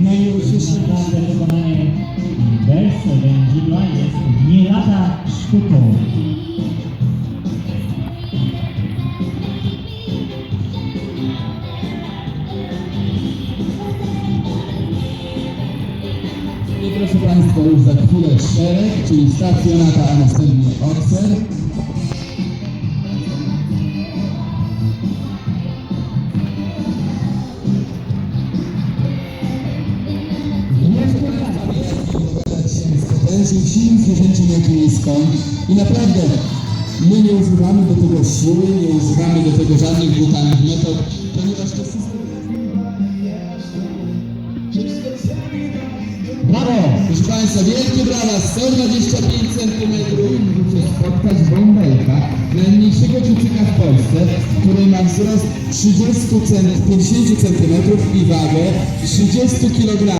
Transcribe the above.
No i już naprawdę wykonanie Berso Wędzidła jest nie lada sztuką. Proszę Państwa, już za chwilę szereg, czyli stacjonata, a następnie okser. Się z potężnym, silnym zwierzęciem, jakim jest koń. I naprawdę, my nie używamy do tego siły, nie używamy do tego żadnych brutalnych metod, ponieważ to system Brawo! Proszę Państwa, wielkie brawa, 125 cm spotkać bąbelka, najmniejszego kucyka w Polsce, który ma wzrost 30 cm, 50 cm i wagę 30 kg.